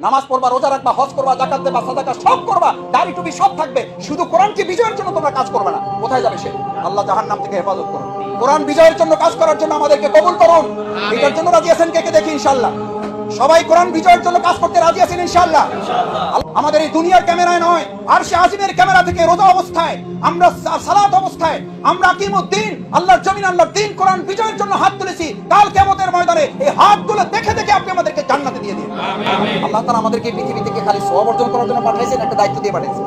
নামাজ পড়বা, রোজা রাখবা, হজ করবা জাকাত দেবা, সাদাকা, সব করবা, দাড়ি টুপি সব থাকবে। শুধু কোরআনকে বিজয়ের জন্য তোমরা কাজ করবে না? কোথায় যাবে সে? আল্লাহ জাহান্নাম থেকে হেফাজত করো কোরআন বিজয়ের জন্য কাজ করার জন্য আমাদেরকে কবুল করুন। এটার জন্য রাজি আছেন কে কে দেখি ইনশাআল্লাহ। সবাই কোরআন বিজয়ের জন্য কাজ করতে রাজি আছেন ইনশাআল্লাহ। আমাদের এই দুনিয়ার ক্যামেরায় নয় আর সে আজিমের ক্যামেরা থেকে রোজা অবস্থায় আমরা সালাত অবস্থায় আমরা কিমুদ্দিন আল্লাহর জমিন আল্লাহর দিন কোরআন বিজয়ের জন্য হাত তুলেছি। কাল কিয়ামতের ময়দানে এই হাতগুলো দেখে দেখে আপনি আমাদেরকে জান্নাতে দিয়ে দিন। আল্লাহ তাআলা আমাদেরকে পৃথিবী থেকে খালি সওয়াব অর্জন করার জন্য পাঠাইছেন একটা দায়িত্ব দিয়ে পাঠাইছেন।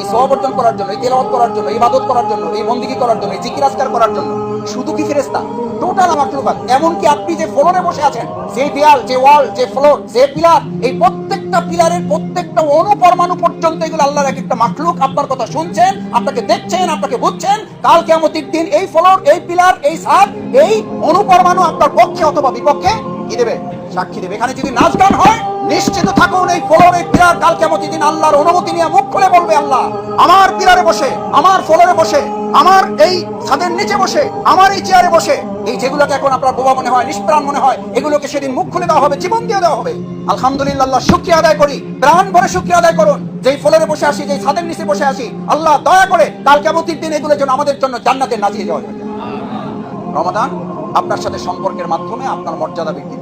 এই অর্জন করার জন্য, এই তেলাওয়াত করার জন্য ইবাদত করার জন্য, এই বন্দিগি করার জন্য, এই জিকির আজকার করার জন্য, শুধু কি ফেরেশতা? টোটাল আমার লোকাল এমনকি আপনি যে ফ্লোরে বসে আছেন, যে দেয়াল, যে ওয়াল, যে ফ্লোর, যে পিলার, এই প্রত্যেকটা পিলারের প্রত্যেকটা অণু পরমাণু পর্যন্ত এগুলো আল্লাহর এক একটা মাখলুক আপনার কথা শুনছেন, আপনাকে দেখছেন, আপনাকে বুঝছেন, কাল কেমতির দিন এই ফ্লোর, এই পিলার, এই ছাদ, এই অনুপরমাণু আপনার পক্ষে অথবা বিপক্ষে কি দেবে? সাক্ষী দেবে। এখানে যদি নাচ গান হয়, নিশ্চিত থাকুন এই ফ্লোর এই পিলার কাল কেমন দিন আল্লাহর অনুমতি নিয়ে মুখ খুলে বলবে আল্লাহ, আমার পিলারে বসে, আমার ফ্লোরে বসে, আমার এই ছাদের নিচে বসে, আমার এই চেয়ারে বসে, এই যেগুলোকে এখন আপনার বোবা মনে হয়, নিষ্প্রাণ মনে হয়, এগুলোকে সেদিন মুখ খুলে দেওয়া হবে, জীবন দিয়ে দেওয়া হবে। আলহামদুলিল্লাহ শুক্রিয়া আদায় করি। প্রাণ ভরে শুক্রিয়া আদায় করুন। যেই ফ্লোরে বসে আসি, যেই ছাদের নিচে বসে আসি, আল্লাহ দয়া করে কাল কেমতির দিন এগুলোর জন্য আমাদের জন্য জান্নাতে নাচিয়ে যাওয়া হবে রমাদান, আপনার সাথে সম্পর্কের মাধ্যমে আপনার মর্যাদা বৃদ্ধি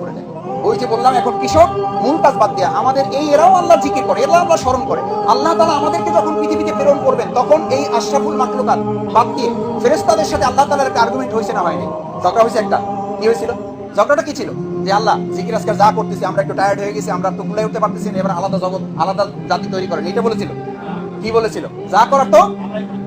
ওই যে বললাম, এখন কৃষক মূল কাজ বাদ দেয়া। আমাদের এই এরাও আল্লাহ জিকির করে, এরাও আল্লাহ স্মরণ করে। আল্লাহ তালা আমাদেরকে যখন পৃথিবীতে প্রেরণ করবেন, তখন এই আশরাফুল মাকলুকাত বাদ দিয়ে ফেরেস্তাদের সাথে আল্লাহ তালার একটা আর্গুমেন্ট হয়েছে না হয়নি? ঝগড়া হয়েছে একটা? কি হয়েছিল? ঝগড়াটা কি ছিল? যে আল্লাহ, জিকির আজকাল যা করতেছি, আমরা একটু টায়ার্ড হয়ে গেছি, আমরা তো উঠতে পারতেছি না, এবার আলাদা জগৎ, আলাদা জাতি তৈরি করেন। এটা বলেছিল। কি বলেছিল? যা করার তো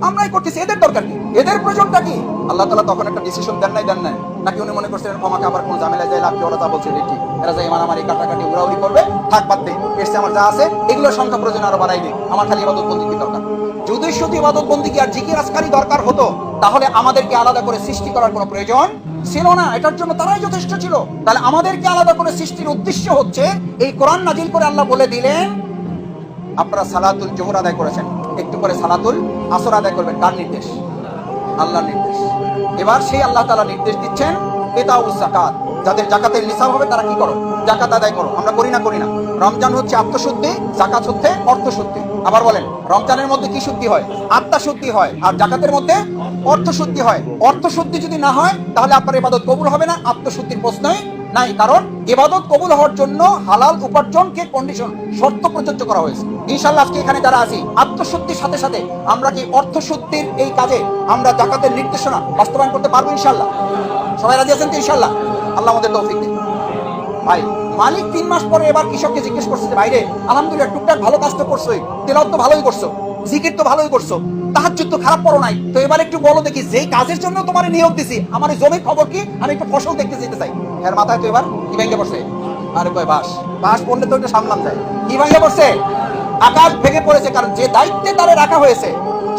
আমরাই করতেছি, এদের দরকার কি? এদের প্রয়োজনটা কি? আল্লাহ তালা তখন একটা ডিসিশন দেন নাই দেন নাই। নাকি উনি মনে করছিলেন, আমাকে আবার কোন ঝামেলা যায়, লাভ কি ওরা তা বলছে এটি এরা যায় মারামারি কাটাকাটি, উড়াউড়ি করবে, থাক বাদ এসছে আমার যা আছে, এগুলোর সংখ্যা প্রয়োজন আরও বাড়াই নেই আমার খালি ইবাদত কি দরকার? যদি শুধু ইবাদত কি আর জিকির আসকারই দরকার হতো, তাহলে আমাদেরকে আলাদা করে সৃষ্টি করার কোনো প্রয়োজন ছিল না। এটার জন্য তারাই যথেষ্ট ছিল। তাহলে আমাদেরকে আলাদা করে সৃষ্টির উদ্দেশ্য হচ্ছে, এই কোরআন নাজিল করে আল্লাহ বলে দিলেন আপনারা সালাতুল জোহর আদায় করেছেন। একটু করে সালাতুল আসর আদায় করবেন। কার নির্দেশ? আল্লাহর নির্দেশ। এবার সেই আল্লাহ তালা নির্দেশ দিচ্ছেন এতাউস জাকাত যাদের জাকাতের নিসাব হবে, তারা কি করো? জাকাত আদায় করো। আমরা করি না করি না। রমজান হচ্ছে আত্মশুদ্ধি জাকাত হচ্ছে অর্থশুদ্ধি। আবার বলেন, রমজানের মধ্যে কি শুদ্ধি হয়? আত্মা শুদ্ধি হয়। আর জাকাতের মধ্যে অর্থশুদ্ধি হয়। অর্থশুদ্ধি যদি না হয়, তাহলে আপনার ইবাদত কবুল হবে না। আত্মশুদ্ধির প্রশ্নই নাই, কারণ ইবাদত কবুল হওয়ার জন্য হালাল উপার্জনকে কন্ডিশন শর্ত প্রযোজ্য করা হয়েছে। ইনশাল্লাহ আজকে এখানে যারা আছি, আত্মশুদ্ধির সাথে সাথে আমরা কি অর্থশুদ্ধির এই কাজে আমরা জাকাতের নির্দেশনা বাস্তবায়ন করতে পারব ইনশাল্লাহ সবাই রাজি আছেন তো ইনশাল্লাহ আল্লাহ আমাদের তৌফিক দিন ভাই, মালিক তিন মাস পরে এবার কৃষককে জিজ্ঞেস করছে যে ভাইরে আলহামদুলিল্লাহ, টুকটাক ভালো কাজ তো করছোই, তেলাওয়াত তো ভালোই করছ। জিকির তো ভালোই করছ। তাহাজ্জুদ তো খারাপ পড়ো নাই। তো এবার একটু বলো দেখি, যেই কাজের জন্য তোমার নিয়োগ দিছি, আমার জমি খবর কি? আমি একটু ফসল দেখতে যেতে চাই। এর মাথায় তো এবার কি ভেঙে পড়ছে? আরে কয় বাস? বাস পড়লে তো এটা সামলাম যায়। কি ভেঙে পড়ছে? আকাশ ভেঙে পড়েছে, কারণ যে দায়িত্বে তারে রাখা হয়েছে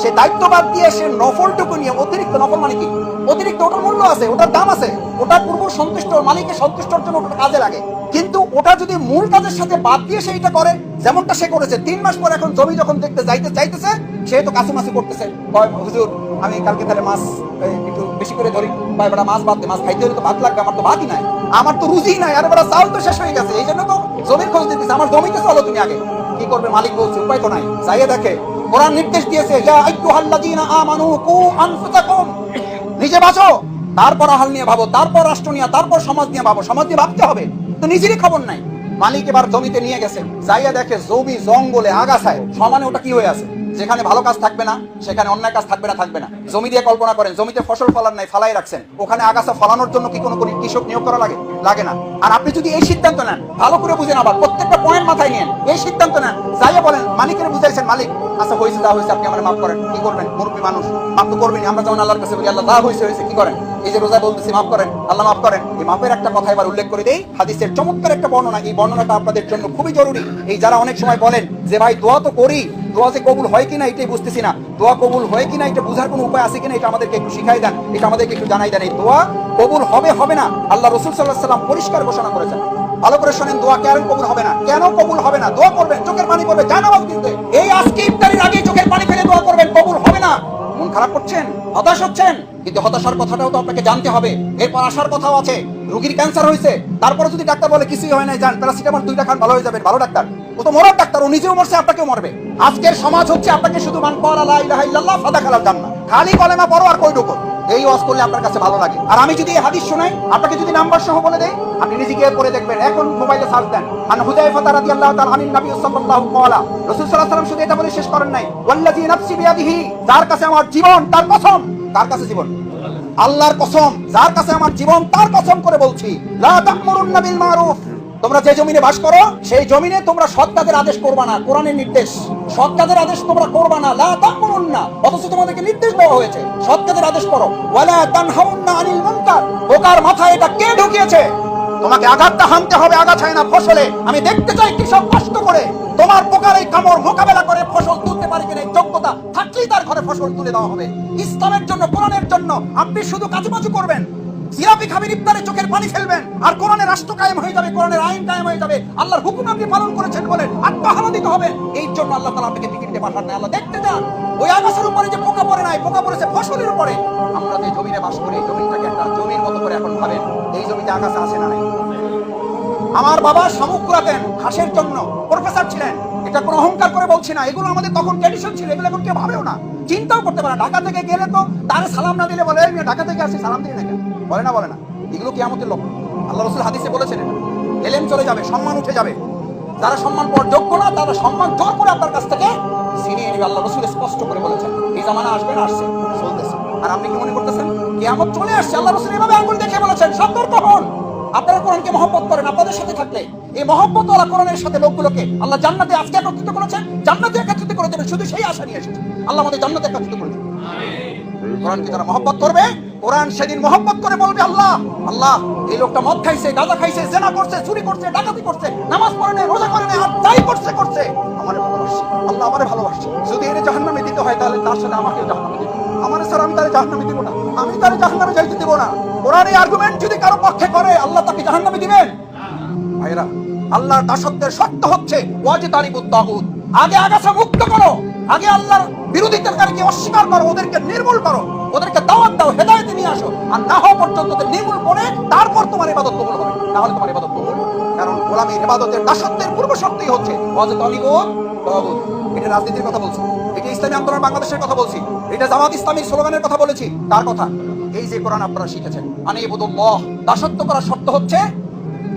সে দায়িত্ব বাদ দিয়ে সে নফলটুকু নিয়ে, অতিরিক্ত নফল মানে কি? অতিরিক্ত ওটার মূল্য আছে, ওটার দাম আছে ওটা পূর্ব সন্তুষ্ট মালিকের সন্তুষ্টর জন্য ওটা কাজে লাগে। কিন্তু ওটা যদি মূল কাজের সাথে বাদ দিয়ে সেইটা করে, যেমনটা সে করেছে, তিন মাস পর এখন জমি যখন দেখতে যাইতে চাইতেছে, সে তো কাছামাছি করতেছে। হুজুর, আমি কালকে তাহলে মাছ একটু বেশি করে ধরি। বা এবার মাছ বাদ মাছ খাইতে হলে তো ভাত লাগবে, আমার তো ভাতই নাই। আমার তো রুজি নাই, আর এবার চাল তো শেষ হয়ে গেছে এই জন্য তো জমির খোঁজ দিতেছে, আমার জমিতে চলো তুমি আগে। কি করবে মালিক বলছে, উপায় তো নাই। যাইয়ে দেখে কোরআন নির্দেশ দিয়েছে যা আইয়ুহাল্লাযীনা আমানু কু নিজে বাঁচো, তারপর আহাল নিয়ে ভাবো, তারপর রাষ্ট্র নিয়ে, তারপর সমাজ নিয়ে ভাবো। সমাজ নিয়ে ভাবতে হবে তো নিজেরই খবর নাই। মালিক এবার জমিতে নিয়ে গেছে, যাইয়া দেখে জমি জঙ্গলে আগাছায়, সমানে ওটা কি হয়ে আছে? যেখানে ভালো কাজ থাকবে না, সেখানে অন্যায় কাজ থাকবে না থাকবে না। জমি দিয়ে কল্পনা করেন, জমিতে ফসল ফলার নাই, ফালাই রাখছেন। ওখানে আগাছা ফলানোর জন্য কি কোনো কৃষক নিয়োগ করা লাগে? লাগে না। আর আপনি যদি এই সিদ্ধান্ত নেন, ভালো করে বুঝেন আবার, প্রত্যেকটা পয়েন্ট মাথায় নিয়েন, এই সিদ্ধান্ত নেন, যাইয়া বলেন, মালিকের বুঝাইছেন, মালিক আচ্ছা হয়েছে যা হয়েছে, আপনি আমার মাফ করেন, কি করবেন? মুরব্বী মানুষ, মাফ তো করবেন আমরা যেমন আল্লাহর কাছে বলি, আল্লাহ, যা হয়েছে হয়েছে, কি করেন? এই যে রোজা বলতেছি, মাফ করেন, আল্লাহ মাফ করেন। এই মাফের একটা কথা এবার উল্লেখ করে দেই, হাদিসের চমৎকার একটা বর্ণনা, এই বর্ণনাটা আপনাদের জন্য খুবই জরুরি। এই যারা অনেক সময় বলেন যে, ভাই, দোয়া তো করি দোয়া যে কবুল হয় কিনা এটাই বুঝতেছি না। দোয়া কবুল হয় কিনা এটা বোঝার কোনো উপায় আছে কিনা এটা আমাদেরকে একটু শিখাই দেন। এটা আমাদেরকে একটু জানাই দেন। এই দোয়া কবুল হবে হবে না? আল্লাহ রসুল সাল্লাহ সাল্লাম পরিষ্কার ঘোষণা করেছেন। ভালো করে শোনেন, দোয়া কেন কবুল হবে না? কেন কবুল হবে না? দোয়া করবেন, চোখের পানি পড়বে জানাবাজ কিন্তু এই আজকে ইফতারির আগে চোখের পানি ফেলে দোয়া করবেন, কবুল হবে না। মন খারাপ করছেন? হতাশ হচ্ছেন? কিন্তু হতাশার কথাটাও তো আপনাকে জানতে হবে। এরপর আসার কথাও আছে। রোগীর ক্যান্সার হয়েছে। তারপরে যদি ডাক্তার বলে কিছুই হয় না যান প্যারাসিটামল দুইটা খান, ভালো হয়ে যাবেন, ভালো ডাক্তার। ও তো মরার ডাক্তার, ও নিজেও মরছে, আপনাকেও মরবে। আজকের সমাজ হচ্ছে আপনাকে শুধু মান লা ইলাহা ইল্লাল্লাহ ফাদা খালাল জান্নাহ খালি কলেমা পড়ো আর কই ঢুকো। এই ওয়াজ করলে আপনার কাছে ভালো লাগে। আর আমি যদি হাদিস শোনাই, আপনাকে যদি নাম্বার সহ বলে দেই, আপনি নিজে গিয়ে পড়ে দেখবেন। এখন মোবাইলে সার্চ দেন। আন হুযায়ফা রাদিয়াল্লাহু তাআলা আনিন নবী সাল্লাল্লাহু ক্বালা। রাসূল সাল্লাল্লাহু আলাইহি ওয়াসাল্লাম শুধু এটা বলে শেষ করেন নাই। ওয়াল্লাযী নাফসি বিয়াদিহি, যার কাছে আমার জীবন, তার কসম। তার কাছে জীবন? আল্লাহর কসম, যার কাছে আমার জীবন, তার কসম করে বলছি তোমরা যে জমিনে বাস করো, সেই জমিনে তোমরা সৎ কাজের আদেশ করবা না, কোরআনের নির্দেশ। সৎ কাজের আদেশ তোমরা করবা না, লা তা'মুরুন্না। অথচ তোমাদেরকে নির্দেশ দেওয়া হয়েছে, সৎ কাজের আদেশ করো। ওয়ালা তানহাউন্না আনিল মুনকার। বোকার মাথায় এটা কে ঢুকিয়েছে? তোমাকে আঘাতটা হানতে হবে আগাছায় না ফসলে। আমি দেখতে চাই কৃষক কষ্ট করে। তোমার পোকার এই কামড় মোকাবেলা করে ফসল তুলতে পারে কিনা যোগ্যতা থাকলেই তার ঘরে ফসল তুলে দেওয়া হবে। ইসলামের জন্য, কোরআনের জন্য আপনি শুধু কাজুমাজু করবেন। জিলাপি খাবেন ইফতারে চোখের পানি ফেলবেন। আর কোরআনের রাষ্ট্র কায়েম হয়ে যাবে, কোরআনের আইন কায়েম হয়ে যাবে। আল্লাহর হুকুম আপনি পালন করেছেন বলে আত্মহারা দিতে হবে। এই জন্য আল্লাহ তাআলা আপনাকে টিকিটে পাঠান না আল্লাহ, দেখতে যান ওই আকাশের উপরে যে পোকা পড়ে নাই, পোকা পড়েছে ফসলের উপরে। আমরা যে জমিনে বাস করি, এই জমিটাকে একটা জমির মতো করে এখন ভাবেন। এই জমিতে আকাশ আছে না আমার বাবা শামুক কুড়াতেন হাঁসের জন্য। প্রফেসর ছিলেন। এটা কোনো অহংকার করে বলছি না। এগুলো আমাদের তখন ট্র্যাডিশন ছিল, এগুলো এখন কেউ ভাবেও না। চিন্তাও করতে পারে ঢাকা থেকে গেলে তো তার সালাম না দিলে বলে ঢাকা থেকে আসি, সালাম দিই না বলে না বলে না। এগুলো কি আমাদের লক্ষ্য আল্লাহ রসুল হাদিসে বলেছেন এলেম চলে যাবে, সম্মান উঠে যাবে। যারা সম্মান পাওয়ার যোগ্য না, তারা সম্মান জোর করে আপনার কাছ থেকে ছিনিয়ে নিবে। আল্লাহ রসুল স্পষ্ট করে বলেছেন, এই জামানা আসবে না, আসছে। চলতেছে। আর আপনি কি মনে করতেছেন? কেয়ামত চলে আসছে, আল্লাহ রসুল এভাবে আঙ্গুল দেখে বলেছেন, সতর্ক হন। আপনারা কোরআনকে মহব্বত করেন, আপনাদের সাথে থাকলে। এই মহব্বত ওরা কোরআনের সাথে লোকগুলোকে আল্লাহ জান্নাতে আজকে একত্রিত করেছেন, জান্নাতে একত্রিত করে দেবেন, শুধু সেই আশা নিয়ে এসেছে। আল্লাহ আমাদের জান্নাতে একত্রিত করে দেবেন। কোরআনকে যারা মহব্বত করবে, কোরআন সেদিন মহব্বত করে বলবে, আল্লাহ আল্লাহ, এই লোকটা মদ খাইছে, গাঁজা খাইছে, জেনা করছে, চুরি করছে, ডাকাতি করছে, নামাজ পড়ে নেই, রোজা করে নেই, আর যাই করছে করছে। আমারে ভালোবাসছে। আল্লাহ আমারে ভালোবাসছে। যদি এর জাহান্নামে দিতে হয়, তাহলে তার সাথে আমাকে জাহান্নামে দিতে। আমার স্যার, আমি তাহলে জাহান্নামে দিব না। আমি তাহলে জাহান্নামে যাইতে দিব না। কোরআন এই আর্গুমেন্ট যদি কারও পক্ষে করে, আল্লাহ তাকে জাহান্নামে দিবেন। ভাইরা আল্লাহর দাসত্বের শর্ত হচ্ছে ওয়াজে তারিবুত তাগুত আগে আগাছা মুক্ত করো। আগে আল্লাহর বিরোধিতাকারীকে অস্বীকার করো? ওদেরকে নির্মূল করো। ওদেরকে দাওয়াত দাও, হেদায়েতে নিয়ে আসো। আর না হওয়া পর্যন্ত নির্মূল করে, তারপর তোমার ইবাদত কবুল হবে। না হলে তোমার ইবাদত কবুল কারণ গোলামী ইবাদতের দাসত্বের পূর্ব শর্তই হচ্ছে ওয়াজে তারিবুত তাগুত এটা রাজনীতির কথা বলছি। ইসলামী আন্দোলন বাংলাদেশের কথা বলছি। এটা জামাত ইসলামী স্লোগানের কথা বলেছি। তার কথা। এই যে কোরআন আপনারা শিখেছেন, আনিবুদুল্লাহ, দাসত্ব করার শর্ত হচ্ছে,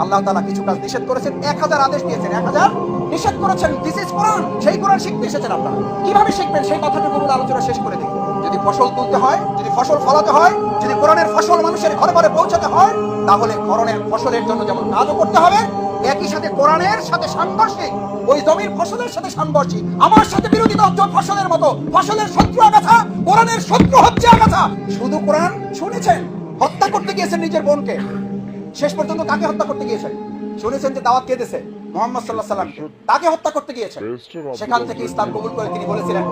আল্লাহ তাআলা কিছু কাজ নিষেধ করেছেন, এক হাজার আদেশ দিয়েছেন, এক হাজার নিষেধ করেছেন। দিস ইজ কোরআন সেই কোরআন শিখতে এসেছেন আপনারা। কীভাবে শিখবেন? সেই কথাটুকু আলোচনা শেষ করে দিই। যদি ফসল তুলতে হয়, যদি ফসল ফলাতে হয়, যদি কোরআনের ফসল মানুষের ঘরে ঘরে পৌঁছাতে হয়, তাহলে কোরআনের ফসলের জন্য যেমন কাজও করতে হবে একই সাথে কোরআনের সাথে সাংঘর্ষিক, ওই জমির ফসলের সাথে সাংঘর্ষিক। আমার সাথে বিরোধিতা হচ্ছে ফসলের মতো, ফসলের শত্রু আগাছা, কোরআনের শত্রু হচ্ছে আগাছা। শুধু কোরআন শুনেছেন, হত্যা করতে গিয়েছেন নিজের বোনকে। শেষ পর্যন্ত কাকে হত্যা করতে গিয়েছেন? শুনেছেন যে দাওয়াত কে দিয়েছে মোহাম্মদ সাল্লাহ সাল্লাম তাকে হত্যা করতে গিয়েছেন। সেখান থেকে ইসলাম কবুল করে তিনি বলেছিলেন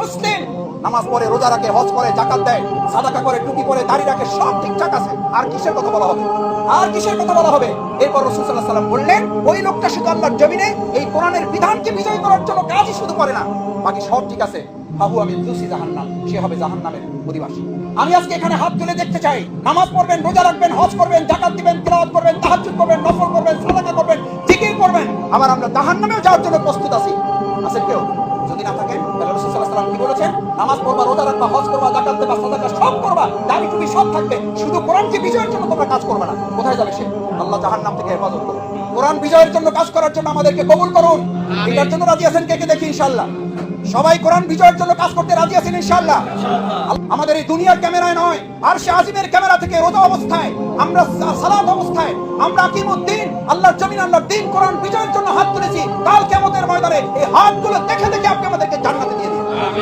মুসলিম। নামাজ পড়ে, রোজা রাখে, হজ করে, জাকাত দেয়, সাদাকা করে, টুপি পরে, দাড়ি রাখে, সব ঠিকঠাক আছে। আর কিসের কথা বলা হবে? আর কিসের কথা বলা হবে? এরপর রাসূল সাল্লাল্লাহু আলাইহি সাল্লাম বললেন, ওই লোকটা শুধু আল্লাহর জমিনে এই কোরআনের বিধানকে বিজয় করার জন্য কাজই শুধু করে না। বাকি সব ঠিক আছে। বাহু আমি দুসি জাহান্নাম, সে হবে জাহান্নামের অধিবাসী। আমি আজকে এখানে হাত তুলে দেখতে চাই। নামাজ পড়বেন, রোজা রাখবেন, হজ করবেন, জাকাত দিবেন, তেলাওয়াত করবেন, তাহাজ্জুদ করবেন, নফল করবেন, সাদাকা করবেন, জিকির করবেন। আবার আমরা জাহান্নামেও যাওয়ার জন্য প্রস্তুত আছি। আছেন কেউ? যদি না থাকেন সাল্লাম বলেছেন নামাজ পড়বা রোজা রাখবা হজ করবা জাকাত দেবা সাদাকা সব করবা টুপি সব থাকবে শুধু কোরআনকে বিজয়ের জন্য তোমরা কাজ করবে না? কোথায় যাবে সে? আল্লাহ জাহান্নাম থেকে হেফাজত করুন। কোরআন বিজয়ের জন্য কাজ করার জন্য আমাদেরকে কবুল করুন। এটার জন্য রাজি আছেন কে কে দেখি ইনশাআল্লাহ? সবাই কোরআন বিজয়ের জন্য কাজ করতে রাজি আছেন ইনশাআল্লাহ? আমাদের এই দুনিয়ার ক্যামেরায় নয় আর সে আজিমের ক্যামেরা থেকে রোজা অবস্থায় আমরা সা- সালাত অবস্থায় আমরা আকিমুদ্দিন আল্লাহর জমিন আল্লাহর দিন কোরআন বিজয়ের জন্য হাত তুলেছি কাল কিয়ামতের ময়দানে এই হাতগুলো দেখে দেখে আপনি আমাদেরকে জান্নাত Amém.